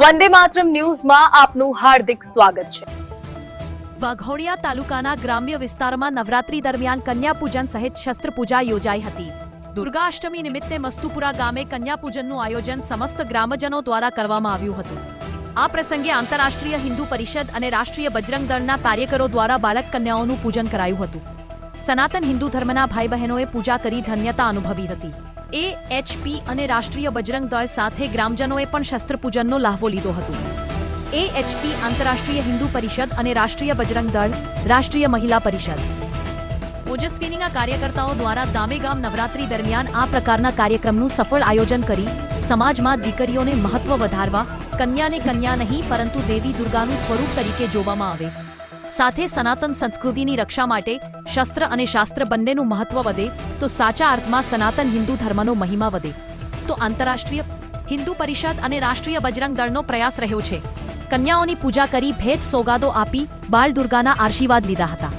વંદે માતરમ ન્યૂઝમાં આપનું હાર્દિક સ્વાગત છે. વાઘોડિયા તાલુકાના ગ્રામ્ય વિસ્તારમાં નવરાત્રી દરમિયાન કન્યા પૂજન સહિત શસ્ત્ર પૂજા યોજાઈ હતી. દુર્ગાષ્ટમી નિમિત્તે મસ્તુપુરા ગામે કન્યા પૂજનનું આયોજન સમસ્ત ગ્રામજનો દ્વારા કરવામાં આવ્યું હતું. આ પ્રસંગે આંતરરાષ્ટ્રીય હિન્દુ પરિષદ અને રાષ્ટ્રીય બજરંગ દળના કાર્યકરો દ્વારા બાળક કન્યાઓનું પૂજન કરાયું હતું. સનાતન હિન્દુ ધર્મના ભાઈ બહેનોએ પૂજા કરી ધન્યતા અનુભવી હતી. એ એચપી અને રાષ્ટ્રીય બજરંગ દળ સાથે ગ્રામજનોએ પણ શસ્ત્રપૂજનનો લહાવો લીધો હતો. એએચપી આંતરરાષ્ટ્રીય હિન્દુ પરિષદ અને રાષ્ટ્રીય બજરંગ દળ, રાષ્ટ્રીય મહિલા પરિષદ. ઓજસ્વીનીના કાર્યકર્તાઓ દ્વારા દામેગામ નવરાત્રી દરમિયાન આ પ્રકારના કાર્યક્રમનું સફળ આયોજન કરી સમાજમાં દીકરીઓને મહત્વ વધારવા, કન્યાને કન્યા નહીં, પરંતુ દેવી દુર્ગાનું સ્વરૂપ તરીકે જોવામાં આવે. સાથે સનાતન સંસ્કૃતિની રક્ષા માટે શસ્ત્ર અને શાસ્ત્ર બંનેનું મહત્વ વધે તો સાચા અર્થમાં સનાતન હિન્દુ ધર્મનો મહિમા વધે. તો આંતરરાષ્ટ્રીય હિન્દુ પરિષદ અને રાષ્ટ્રીય બજરંગ દળનો પ્રયાસ રહ્યો છે. કન્યાઓની પૂજા કરી ભેટ સોગાદો આપી બાળ દુર્ગાના આશીર્વાદ લીધા હતા.